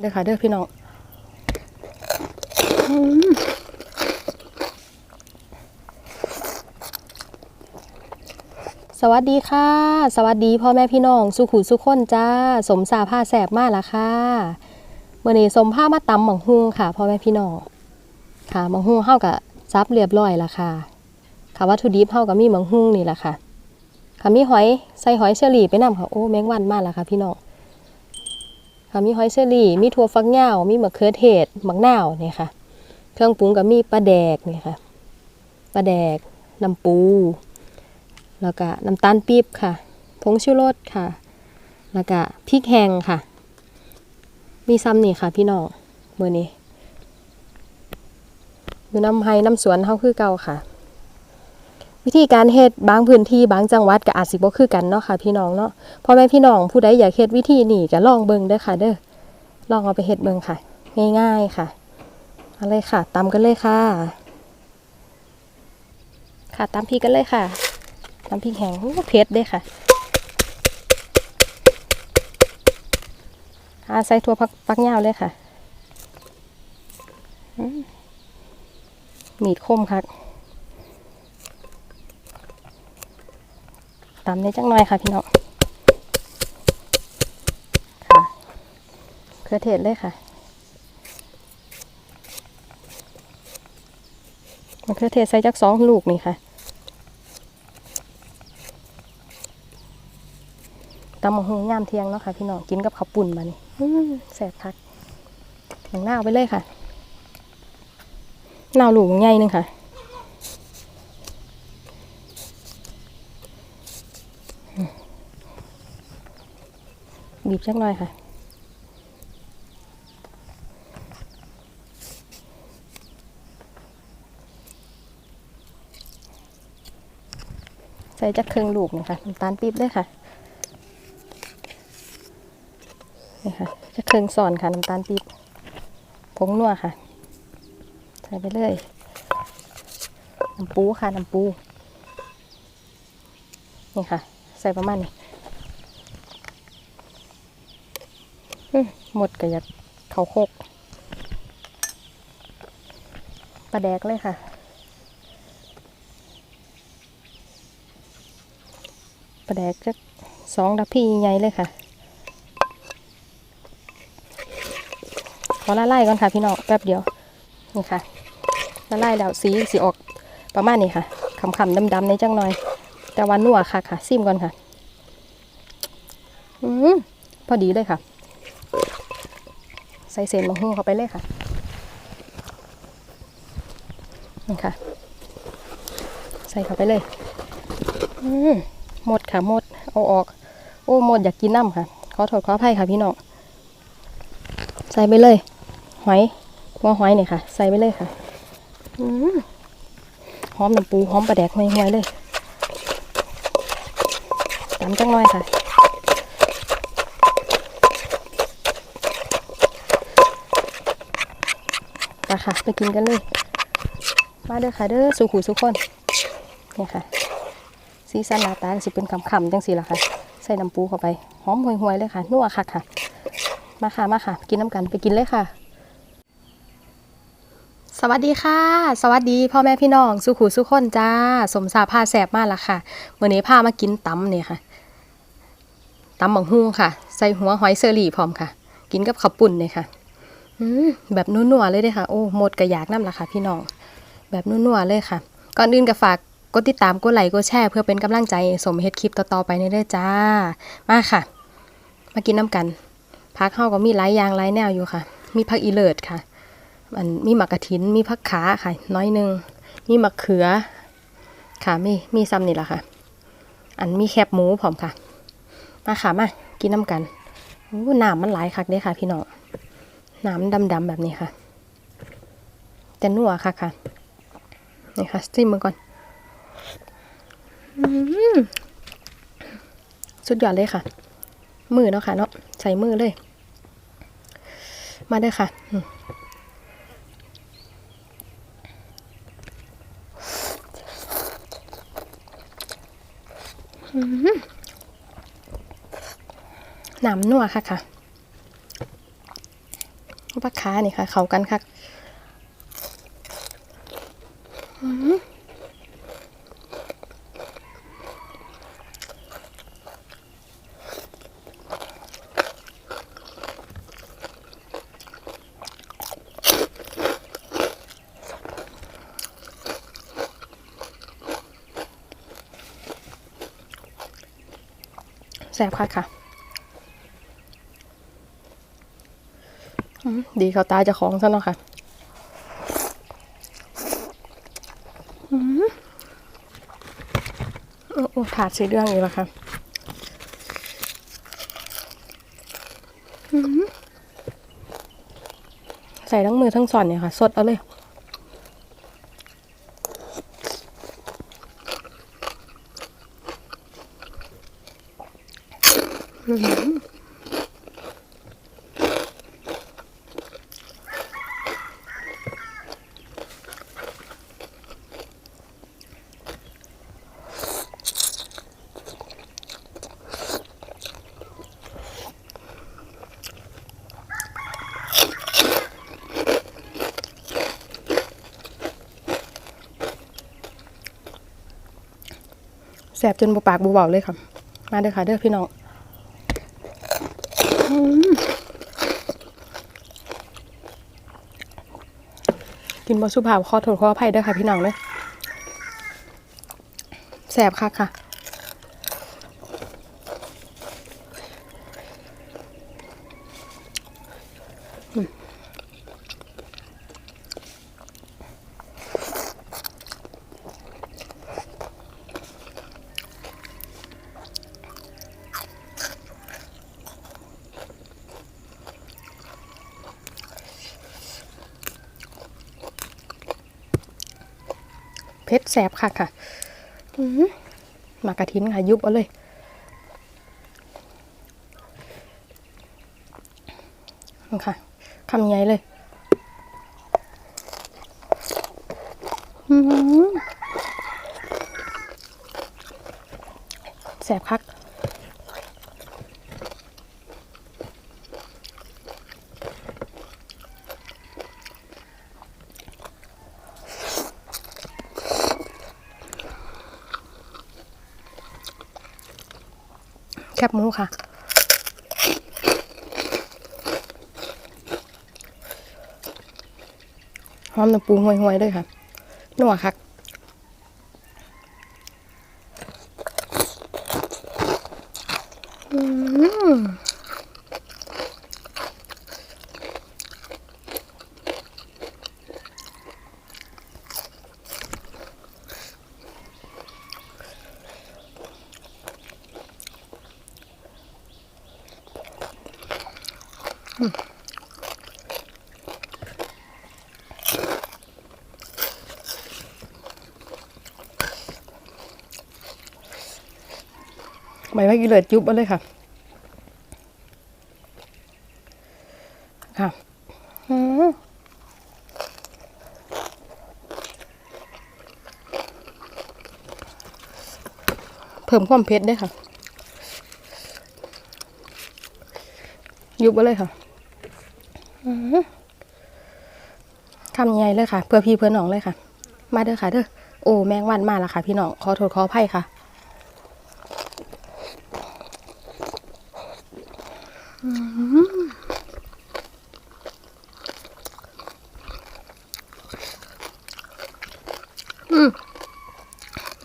เด้อค่ะเด้อพี่น้องสวัสดีค่ะ สวัสดีพ่อแม่พี่น้อง สุขุสุขคนจ้า สมสาผ้าแสบมากละค่ะเมื่อนี้สมผ้ามาตำหมังฮุงค่ะพ่อแม่พี่น้องค่ะหมังฮุงเฮากับซับเรียบร้อยละค่ะค่ะวัตถุดิบเฮากับมีหมังฮุงนี่แหละค่ะค่ะมีหอยใส่หอยเชอรี่ไปนำค่ะโอ้แมงวันมากละค่ะพี่น้อง มีหอยเชอรี่ มีถั่วฟักยาว มีมะเขือเทศมะนาวเนี่ยค่ะ เครื่องปรุงก็มีปลาแดกเนี่ยค่ะ ปลาแดก น้ำปู แล้วก็น้ำตาลปี๊บค่ะ ผงชูรสค่ะ แล้วก็พริกแห้งค่ะ มีซ้ำนี่ค่ะ พี่น้องมือนี้อยู่น้ำไห้น้ำสวนเฮาคือเก่าค่ะ วิธีการเฮ็ดบางพื้นที่บางจังหวัดก็อาจสิบ่คือกันเนาะค่ะพี่น้องเนาะพ่อแม่พี่น้องผู้ใดอยากเฮ็ดวิธีนี้ก็ลองเบิ่งเด้อค่ะ เด้อลองเอาไปเฮ็ดเบิ่งค่ะ ง่ายๆค่ะเอาเลยค่ะตำกันเลยค่ะ ค่ะตำพริกกันเลยค่ะตำพริกแห้งโอ้เผ็ดเด้อค่ะอาใส่ถั่วผักปักยาวเลยค่ะมีดคมค่ะ ตำได้จังหน่อยค่ะพี่น้องค่ะเครือเทศเลยค่ะมะเขือเทศใส่จักสองลูกนี่ค่ะตำมะฮงย่ามเทียงเนาะค่ะพี่น้องกินกับข้าวปุ่นมานี่แสบคักหนังหน้าเอาไปเลยค่ะหน้าลูกใหญ่นึงค่ะ บีบจักหน่อยค่ะ ใส่จักเครื่องลูกนะคะน้ำตาลปี๊บด้วยค่ะนี่ค่ะจักเครื่องสอนค่ะน้ำตาลปี๊บผงนัวค่ะ ใส่ไปเลยน้ำปูค่ะน้ำปูนี่ค่ะ ใส่ประมาณนี้ อื้อ หมดก็อยากเขาโคกปลาแดกเลยค่ะ ปลาแดกจะสองดับพี่ใหญ่เลยค่ะ ขอละลายก่อนค่ะพี่น้องแป๊บเดียว นี่ค่ะละลายแล้วสีสีออกประมาณนี้ค่ะขำๆดำๆในจังหน่อย แต่ว่านัวค่ะค่ะซิมก่อนค่ะ อืมพอดีเลยค่ะ ใส่เศษมะฮุ่งเข้าไปเลยค่ะ นี่ค่ะ ใส่เข้าไปเลย อืมหมดค่ะหมด เอาออก โอ้หมดอยากกินน้ำค่ะ ขอโทษขออภัยค่ะพี่น้อง ใส่ไปเลย หอยหัวหอยเนี่ยค่ะ ใส่ไปเลยค่ะ อืมหอมน้ำปูหอมปลาแดกห่วยๆเลยตามจังหน่อยค่ะ ไปค่ะ ไปกินกันเลย มาเด้อค่ะเด้อสุขุสุขคนเนี่ยค่ะสีสันหน้าตาสิเป็นคำๆจังสีละค่ะ ใส่น้ำปูเข้าไป หอมห่วยๆเลยค่ะ นัวค่ะค่ะ มาค่ะมาค่ะ กินน้ำกันไปกินเลยค่ะ สวัสดีค่ะ สวัสดีพ่อแม่พี่น้อง สุขุสุขคนจ้า สมสาพาแสบมากละค่ะวันนี้พามากินตำเนี่ยค่ะตำบังฮุงค่ะ ใส่หัวหอยเซอรี่พร้อมค่ะ กินกับข้าวปุ่นเนี่ยค่ะ แบบนัวๆเลยเด้ค่ะโอ้หมดกระยากน้ำละค่ะพี่น้อง แบบนัวๆเลยค่ะ ก่อนอื่นก็ฝากกดติดตามกดไลค์กดแชร์เพื่อเป็นกำลังใจสมเฮ็ดคลิปต่อๆไปในเด้อจ้า มาค่ะ มากินน้ำกันพักเข้าก็มีหลายอย่างหลายแนวอยู่ค่ะ มีผักอีเลิศค่ะมันมีหมักกระถินมีผักขาค่ะ น้อยหนึงมีมะเขือ ค่ะมีมีซ้ำนี่แหละค่ะ อันมีแคบหมูพร้อมค่ะ มาค่ะมากินน้ำกันโอ้หน้ำมันหลายคักเด้ค่ะ พี่น้อง น้ำดำๆแบบนี้ค่ะ จะนัวค่ะค่ะ นี่ค่ะสติมมือก่อนอสุดยอดเลยค่ะ มือเนาะค่ะเนาะใส่มือเลย มาเด้ค่ะอืมอืมน้ำนัวค่ะค่ะ ปลาคานี่ค่ะ เขากันคักอื้อหือแซ่บคักค่ะ อืม ดีเขาตาเจะของซะเนาะค่ะอืมโอ้ถาดสีเรื่องอีกแล้วค่ะใส่ทั้งมือทั้งส่อนเนี่ยค่ะ สดเอาเลยแสบจนบปากบูเบาเลยค่ะ มาเด้อค่ะเด้อพี่น้องกินบะสุภาพขอโทษขออภัยเด้อค่ะพี่น้องเลยแสบค่ะค่ะ เพชรแสบค่ะค่ะมากระทินค่ะ ยุบเอาเลยนี่ค่ะคำใหญ่เลยแสบคัก บหมูค่ะ หอมน้ำปูห่วยๆด้วยค่ะนัวคักอืม ใบไม้กิเลสยุบเอาเลยค่ะ ค่ะเพิ่มความเผ็ดด้ค่ะ ยุบเอาเลยค่ะอืมคำใหญ่เลยค่ะ เพื่อพี่เพื่อน้องเลยค่ะ มาเด้อค่ะเด้อ โอ้แมงวันมาแล้วค่ะ พี่น้อง ขอโทษขออภัยค่ะ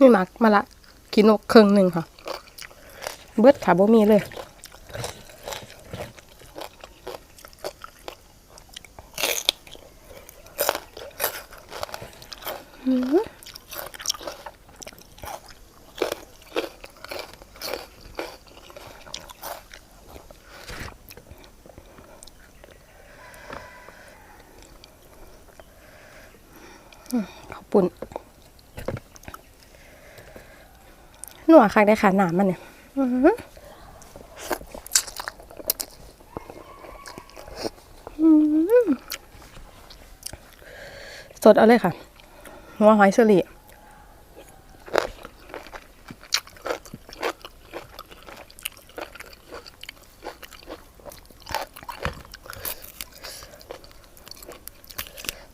นี่มักมาละกินนกครึ่งหนึ่งค่ะ เบิดขาบ่มีเลยข้าวปุ่น หนัวคักได้ค่ะหนามมันเนี่ยสดเอาเลยค่ะ หัวหอยเชอรี่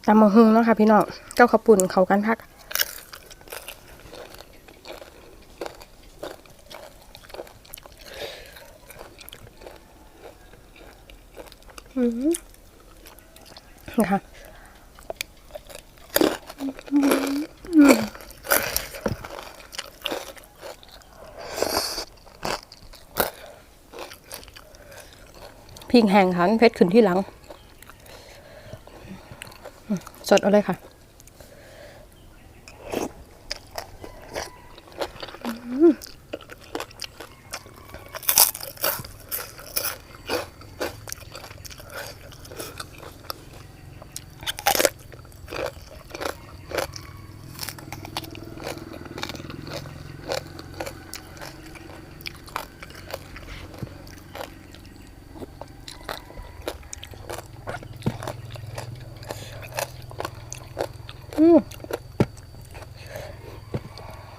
ตำมะฮุงเนาะค่ะพี่น้องเจ้าขาวปุ่นเขากันพัก อืม ค่ะพริกแห้งค่ะเพชรขึ้นที่หลัง สดเอาเลยค่ะ อืม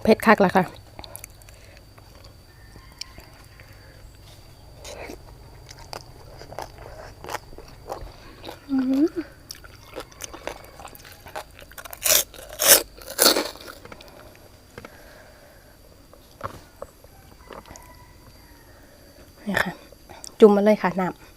เผ็ดคักละค่ะ นี่ค่ะ จุ่มมาเลยค่ะน้ำ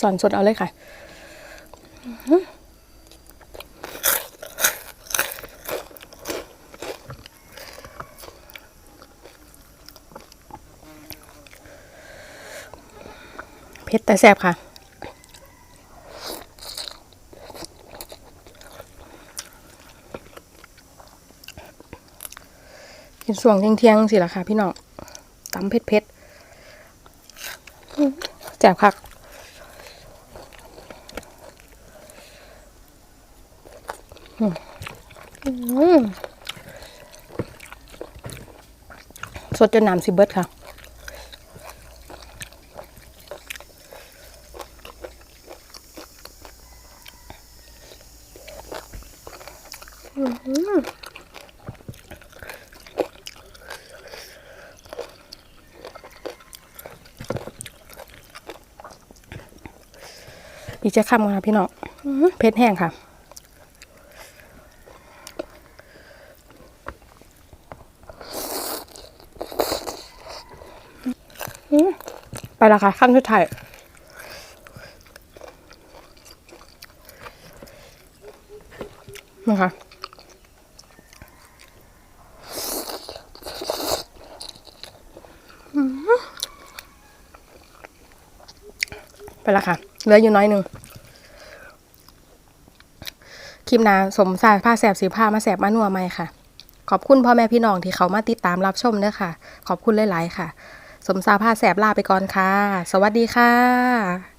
สอนสดเอาเลยค่ะเผ็ดแต่แซ่บค่ะกินส่วงเที่ยงๆสิล่ะค่ะพี่น้องตำเผ็ดเผ็ดๆแซ่บคัก อืมอืม สดจนน้ำสิเบิดค่ะ อีกจะคำกันค่ะพี่น้องเผ็ดแห้งค่ะ อื้อไป และค่ะขั้นสุดท้ายนะคะไปและค่ะ เหลืออยู่น้อยหนึ่งคลิปนาสมสารผ้าแสบสีผ้ามาแสบมานัวไหมค่ะ ขอบคุณพ่อแม่พี่น้องที่เขามาติดตามรับชมเด้อค่ะ ขอบคุณหลาย ๆ ค่ะ สมสาพาแสบลาไปก่อนค่ะ สวัสดีค่ะ